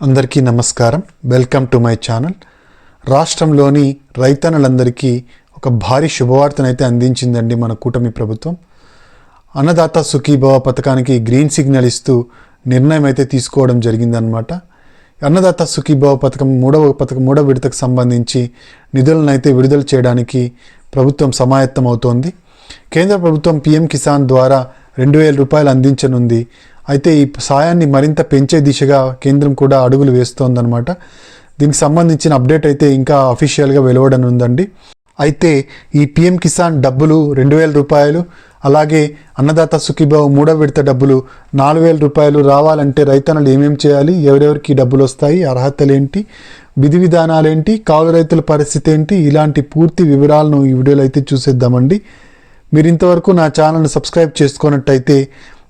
అందరికీ నమస్కారం. Welcome to my channel రాష్ట్రంలోని రైతన్నలందరికీ ఒక భారీ శుభవార్తనైతే అందించిందండి మన కూటమి ప్రభుత్వం. అన్నదాత సుఖీభవ పథకానికి గ్రీన్ సిగ్నల్ ఇస్తూ నిర్ణయం అయితే తీసుకోవడం జరిగిందనమాట అన్నదాత సుఖీభవ పథకం మూడవ పథకం మూడవ విడతకు సంబంధించి నిధులను అయితే విడుదల చేయడానికి ప్రభుత్వం సమాయత్తం అవుతోంది కేంద్ర ప్రభుత్వం పీఎం కిసాన్ ద్వారా రెండు వేల రూపాయలు అందించనుంది. అయితే ఈ సాయాన్ని మరింత పెంచే దిశగా కేంద్రం కూడా అడుగులు వేస్తోందనమాట దీనికి సంబంధించిన అప్డేట్ అయితే ఇంకా అఫీషియల్గా వెలువడనుందండి. అయితే ఈ పిఎం కిసాన్ డబ్బులు రెండు వేల రూపాయలు అలాగే అన్నదాత సుఖీభావ్ మూడో విడత డబ్బులు నాలుగు వేల రూపాయలు రావాలంటే రైతన్నలు ఏమేమి చేయాలి ఎవరెవరికి డబ్బులు వస్తాయి అర్హతలు ఏంటి విధి విధానాలు ఏంటి రైతుల పరిస్థితి ఏంటి ఇలాంటి పూర్తి వివరాలను ఈ వీడియోలో అయితే చూసేద్దామండి. మీరు ఇంతవరకు నా ఛానల్ని సబ్స్క్రైబ్ చేసుకున్నట్టయితే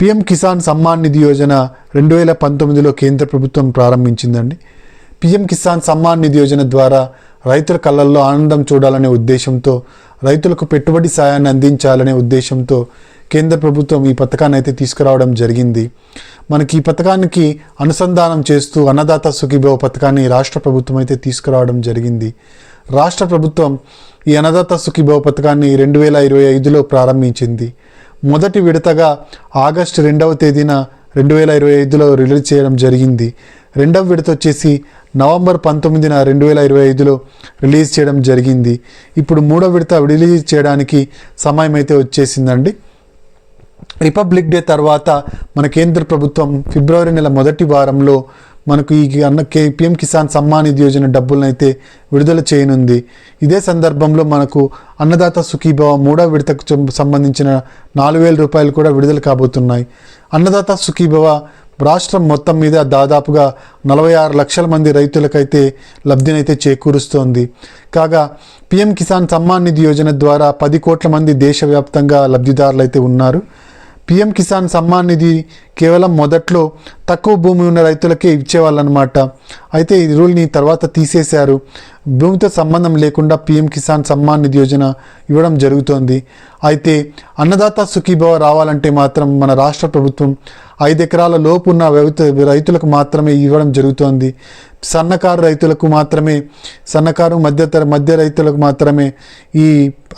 పిఎం కిసాన్ సమ్మాన్ నిధి యోజన రెండు వేల పంతొమ్మిదిలో కేంద్ర ప్రభుత్వం ప్రారంభించిందండి. పిఎం కిసాన్ సమ్మాన్ నిధి యోజన ద్వారా రైతుల కళ్ళల్లో ఆనందం చూడాలనే ఉద్దేశంతో రైతులకు పెట్టుబడి సాయాన్ని అందించాలనే ఉద్దేశంతో కేంద్ర ప్రభుత్వం ఈ పథకాన్ని అయితే తీసుకురావడం జరిగింది. మనకి ఈ పథకానికి అనుసంధానం చేస్తూ అన్నదాత సుఖీభవ పథకాన్ని రాష్ట్ర ప్రభుత్వం అయితే తీసుకురావడం జరిగింది. రాష్ట్ర ప్రభుత్వం ఈ అన్నదాత సుఖీభవ పథకాన్ని రెండు వేల ఇరవై ఐదులో ప్రారంభించింది. మొదటి విడతగా ఆగస్టు రెండవ తేదీన రెండు వేల ఇరవై ఐదులో రిలీజ్ చేయడం జరిగింది. రెండవ విడత వచ్చేసి నవంబర్ పంతొమ్మిదిన రెండు వేల ఇరవై ఐదులో రిలీజ్ చేయడం జరిగింది. ఇప్పుడు మూడో విడత రిలీజ్ చేయడానికి సమయం అయితే వచ్చేసిందండి. రిపబ్లిక్ డే తర్వాత మన కేంద్ర ప్రభుత్వం ఫిబ్రవరి నెల మొదటి వారంలో మనకు ఈ అన్న కే పిఎం కిసాన్ సమ్మాన్ నిధి యోజన డబ్బులను అయితే విడుదల చేయనుంది. ఇదే సందర్భంలో మనకు అన్నదాత సుఖీభవ మూడో విడతకు సంబంధించిన నాలుగు వేల రూపాయలు కూడా విడుదల కాబోతున్నాయి. అన్నదాత సుఖీభవ రాష్ట్రం మొత్తం మీద దాదాపుగా నలభై ఆరు లక్షల మంది రైతులకైతే లబ్ధినైతే చేకూరుస్తోంది. కాగా పిఎం కిసాన్ సమ్మాన్ నిధి యోజన ద్వారా పది కోట్ల మంది దేశవ్యాప్తంగా లబ్ధిదారులైతే ఉన్నారు. పిఎం కిసాన్ సమ్మాన్ నిధి కేవలం మొదట్లో తక్కువ భూమి ఉన్న రైతులకే ఇచ్చేవాళ్ళనమాట. అయితే ఈ రూల్ని తర్వాత తీసేశారు. భూమితో సంబంధం లేకుండా పిఎం కిసాన్ సమ్మాన్ నిధి యోజన ఇవ్వడం జరుగుతోంది. అయితే అన్నదాత సుఖీభవ రావాలంటే మాత్రం మన రాష్ట్ర ప్రభుత్వం ఐదు ఎకరాల లోపు ఉన్న రైతులకు మాత్రమే ఇవ్వడం జరుగుతోంది. సన్నకారు రైతులకు మాత్రమే సన్నకారు మధ్యతర మధ్య రైతులకు మాత్రమే ఈ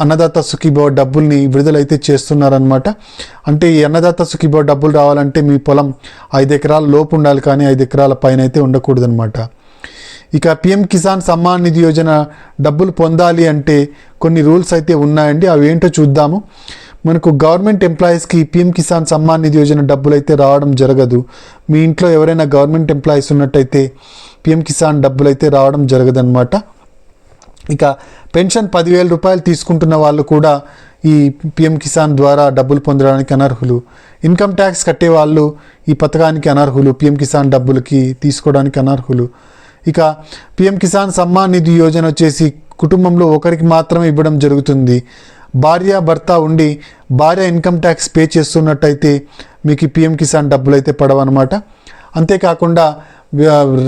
అన్నదాత సుఖీభవ డబ్బుల్ని విడుదలైతే చేస్తున్నారనమాట అంటే ఈ అన్నదాత సుఖీభవ డబ్బులు రావాలంటే మీ పొలం ఐదు ఎకరాల లోపు ఉండాలి కానీ ఐదు ఎకరాల పైన అయితే ఉండకూడదనమాట ఇక పిఎం కిసాన్ సమ్మాన్ నిధి యోజన డబ్బులు పొందాలి అంటే కొన్ని రూల్స్ అయితే ఉన్నాయండి. అవి ఏంటో చూద్దాము. మనకు గవర్నమెంట్ ఎంప్లాయీస్కి పిఎం కిసాన్ సమ్మాన్ నిధి యోజన డబ్బులు అయితే రావడం జరగదు. మీ ఇంట్లో ఎవరైనా గవర్నమెంట్ ఎంప్లాయీస్ ఉన్నట్టయితే పిఎం కిసాన్ డబ్బులు అయితే రావడం జరగదన్నమాట. ఇక పెన్షన్ పదివేల రూపాయలు తీసుకుంటున్న వాళ్ళు కూడా ఈ పిఎం కిసాన్ ద్వారా డబ్బులు పొందడానికి అనర్హులు. ఇన్కమ్ ట్యాక్స్ కట్టే వాళ్ళు ఈ పథకానికి అనర్హులు పిఎం కిసాన్ డబ్బులకి తీసుకోవడానికి అనర్హులు. ఇక పిఎం కిసాన్ సమ్మాన్ నిధి యోజన వచ్చేసి కుటుంబంలో ఒకరికి మాత్రమే ఇవ్వడం జరుగుతుంది. భార్య భర్త ఉండి భార్య ఇన్కమ్ ట్యాక్స్ పే చేస్తున్నట్టయితే మీకు పిఎం కిసాన్ డబ్బులు అయితే పడవన్నమాట. అంతేకాకుండా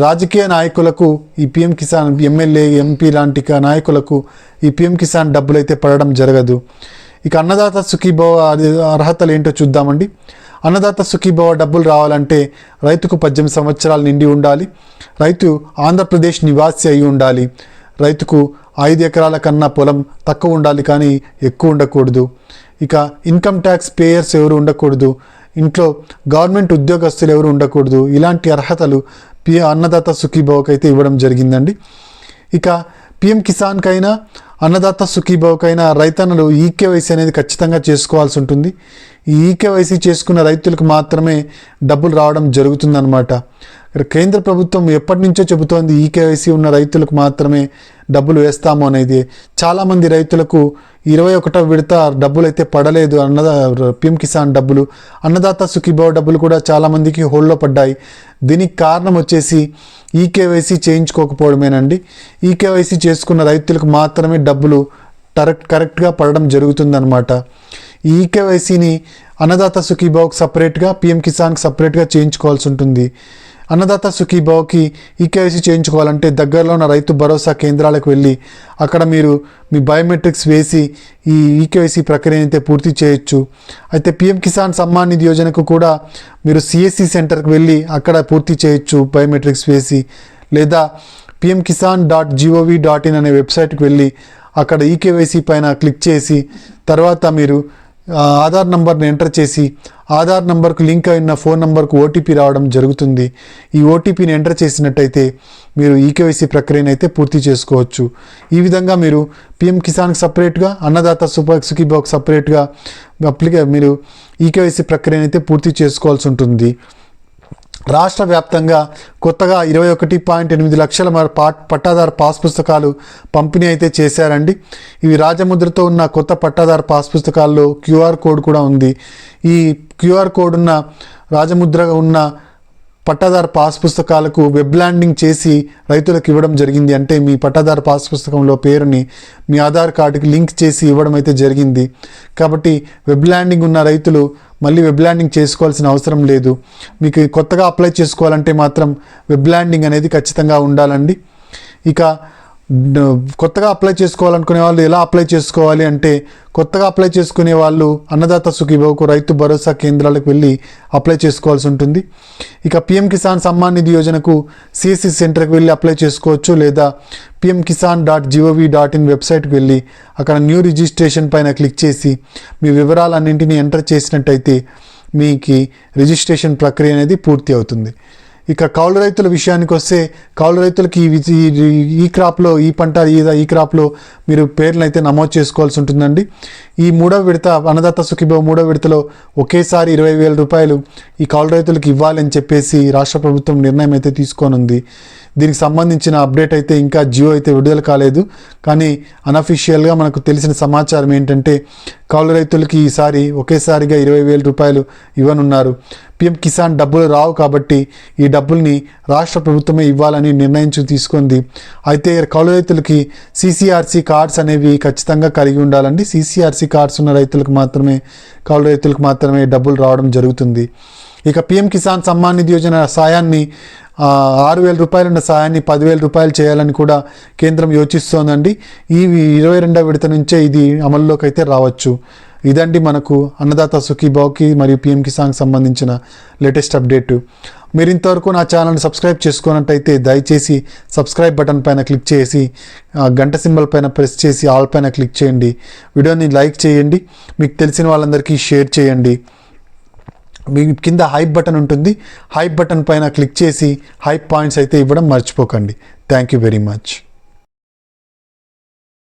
రాజకీయ నాయకులకు ఈ పిఎం కిసాన్ ఎమ్మెల్యే ఎంపీ లాంటి నాయకులకు ఈ పిఎం కిసాన్ డబ్బులు అయితే పడడం జరగదు. ఇక అన్నదాత సుఖీభవ అర్హతలు ఏంటో చూద్దామండి. అన్నదాత సుఖీభవ డబ్బులు రావాలంటే రైతుకు పద్దెనిమిది సంవత్సరాలు నిండి ఉండాలి. రైతు ఆంధ్రప్రదేశ్ నివాసి అయి ఉండాలి. రైతుకు ఐదు ఎకరాల కన్నా పొలం తక్కువ ఉండాలి కానీ ఎక్కువ ఉండకూడదు. ఇక ఇన్కమ్ ట్యాక్స్ పేయర్స్ ఎవరు ఉండకూడదు. ఇంట్లో గవర్నమెంట్ ఉద్యోగస్తులు ఎవరు ఉండకూడదు. ఇలాంటి అర్హతలు పి అన్నదాత సుఖీభవకి అయితే ఇవ్వడం జరిగిందండి. ఇక పిఎం కిసాన్కైనా అన్నదాత సుఖీభావకైనా రైతన్నలు ఈకేవైసీ అనేది ఖచ్చితంగా చేసుకోవాల్సి ఉంటుంది. ఈ ఈకేవైసీ చేసుకున్న రైతులకు మాత్రమే డబ్బులు రావడం జరుగుతుందన్నమాట. కేంద్ర ప్రభుత్వం ఎప్పటి నుంచో చెబుతోంది ఈ కేవైసీ ఉన్న రైతులకు మాత్రమే డబ్బులు వేస్తాము అనేది. చాలామంది రైతులకు ఇరవై ఒకటో విడత డబ్బులు అయితే పడలేదు అన్నదా పిఎం కిసాన్ డబ్బులు అన్నదాత సుఖీభావ డబ్బులు కూడా చాలామందికి హోల్డ్లో పడ్డాయి. దీనికి కారణం వచ్చేసి ఈ కేవైసీ చేయించుకోకపోవడమేనండి. ఈ కేవైసీ చేసుకున్న రైతులకు మాత్రమే డబ్బులు కరెక్ట్ కరెక్ట్గా పడడం జరుగుతుందన్నమాట. ఈ కేవైసీని అన్నదాత సుఖీభావ్కి సపరేట్గా పిఎం కిసాన్కి సపరేట్గా చేయించుకోవాల్సి ఉంటుంది. అన్నదాత సుఖీభావ్కి ఈ కేవైసీ చేయించుకోవాలంటే దగ్గరలో ఉన్న రైతు భరోసా కేంద్రాలకు వెళ్ళి అక్కడ మీరు మీ బయోమెట్రిక్స్ వేసి ఈ ఈకేవైసీ ప్రక్రియను అయితే పూర్తి చేయొచ్చు. అయితే పిఎం కిసాన్ సమ్మాన్ నిధి యోజనకు కూడా మీరు సిఎస్సి సెంటర్కి వెళ్ళి అక్కడ పూర్తి చేయొచ్చు బయోమెట్రిక్స్ వేసి. లేదా PM Kisan dot G O V dot in అనే వెబ్సైట్కి వెళ్ళి అక్కడ ఈకేవైసీ పైన క్లిక్ చేసి తర్వాత మీరు ఆధార్ నంబర్ని ఎంటర్ చేసి ఆధార్ నంబర్కు లింక్ అయిన ఫోన్ నంబర్కు ఓటీపీ రావడం జరుగుతుంది. ఈ ఓటీపీని ఎంటర్ చేసినట్టయితే మీరు ఈకేవైసీ ప్రక్రియను అయితే పూర్తి చేసుకోవచ్చు. ఈ విధంగా మీరు పిఎం కిసాన్కి సపరేట్గా అన్నదాత సూపర్ సుఖీబాక్ సపరేట్గా అప్లికే మీరు ఈకేవైసీ ప్రక్రియను అయితే పూర్తి చేసుకోవాల్సి ఉంటుంది. రాష్ట్ర వ్యాప్తంగా కొత్తగా ఇరవై ఒకటి పాయింట్ ఎనిమిది లక్షల మరి పట్టాదారు పాస్ పుస్తకాలు పంపిణీ అయితే చేశారండి. ఇవి రాజముద్రతో ఉన్న కొత్త పట్టాదారు పాస్ పుస్తకాల్లో క్యూఆర్ కోడ్ కూడా ఉంది. ఈ క్యూఆర్ కోడ్ ఉన్న రాజముద్ర ఉన్న పట్టాదారు పాస్ పుస్తకాలకు వెబ్ ల్యాండింగ్ చేసి రైతులకు ఇవ్వడం జరిగింది. అంటే మీ పట్టాదారు పాస్ పుస్తకంలో పేరుని మీ ఆధార్ కార్డుకి లింక్ చేసి ఇవ్వడం అయితే జరిగింది. కాబట్టి వెబ్ ల్యాండింగ్ ఉన్న రైతులు మళ్ళీ వెబ్ ల్యాండింగ్ చేసుకోవాల్సిన అవసరం లేదు. మీకు కొత్తగా అప్లై చేసుకోవాలంటే మాత్రం వెబ్ ల్యాండింగ్ అనేది ఖచ్చితంగా ఉండాలండి. ఇక కొత్తగా అప్లై చేసుకోవాలనుకునే వాళ్ళు ఎలా అప్లై చేసుకోవాలి అంటే కొత్తగా అప్లై చేసుకునే వాళ్ళు అన్నదాత సుఖీభావుకు రైతు భరోసా కేంద్రాలకు వెళ్ళి అప్లై చేసుకోవాల్సి ఉంటుంది. ఇక పిఎం కిసాన్ సమ్మాన్ నిధి యోజనకు సిఎస్సి సెంటర్కి వెళ్ళి అప్లై చేసుకోవచ్చు లేదా PM Kisan dot G O V dot in వెబ్సైట్కి వెళ్ళి అక్కడ న్యూ రిజిస్ట్రేషన్ పైన క్లిక్ చేసి మీ వివరాలన్నింటినీ ఎంటర్ చేసినట్టయితే మీకు రిజిస్ట్రేషన్ ప్రక్రియ అనేది పూర్తి అవుతుంది. ఇక కౌలు రైతుల విషయానికి వస్తే కౌలు రైతులకి ఈ ఈ- క్రాప్లో ఈ పంట ఈ క్రాప్లో మీరు పేర్లను అయితే నమోదు చేసుకోవాల్సి ఉంటుందండి. ఈ మూడవ విడత అన్నదాత సుఖీభావ మూడవ విడతలో ఒకేసారి ఇరవై వేల రూపాయలు ఈ కౌలు రైతులకు ఇవ్వాలని చెప్పేసి రాష్ట్ర ప్రభుత్వం నిర్ణయం అయితే తీసుకోనుంది. దీనికి సంబంధించిన అప్డేట్ అయితే ఇంకా జియో అయితే విడుదల కాలేదు. కానీ అనఫీషియల్గా మనకు తెలిసిన సమాచారం ఏంటంటే కౌలు రైతులకి ఈసారి ఒకేసారిగా ఇరవై వేల రూపాయలు ఇవ్వనున్నారు. పిఎం కిసాన్ డబ్బులు రావు కాబట్టి ఈ డబ్బుల్ని రాష్ట్ర ప్రభుత్వమే ఇవ్వాలని నిర్ణయించి తీసుకుంది. అయితే కౌలు రైతులకి సిసిఆర్సి కార్డ్స్ అనేవి ఖచ్చితంగా కలిగి ఉండాలండి. సిసిఆర్సి కార్డ్స్ ఉన్న రైతులకు మాత్రమే కౌలు రైతులకు మాత్రమే డబ్బులు రావడం జరుగుతుంది. ఇక పిఎం కిసాన్ సమ్మాన్ నిధి యోజన సాయాన్ని ఆరు వేల రూపాయలు ఉన్న సాయాన్ని పదివేల రూపాయలు చేయాలని కూడా కేంద్రం యోచిస్తోందండి. ఈ ఇరవై రెండవ విడత నుంచే ఇది అమల్లోకి అయితే రావచ్చు. ఇదండి మనకు అన్నదాత సుఖీబావుకి మరియు పిఎం కిసాన్కి సంబంధించిన లేటెస్ట్ అప్డేటు. మీరు ఇంతవరకు నా ఛానల్ని సబ్స్క్రైబ్ చేసుకున్నట్టయితే దయచేసి సబ్స్క్రైబ్ బటన్ పైన క్లిక్ చేసి గంట సింబల్ పైన ప్రెస్ చేసి ఆల్ పైన క్లిక్ చేయండి. వీడియోని లైక్ చేయండి. మీకు తెలిసిన వాళ్ళందరికీ షేర్ చేయండి. మీ కింద హైప్ బటన్ ఉంటుంది. హైప్ బటన్ పైన క్లిక్ చేసి హైప్ పాయింట్స్ అయితే ఇవ్వడం మర్చిపోకండి. Thank you very much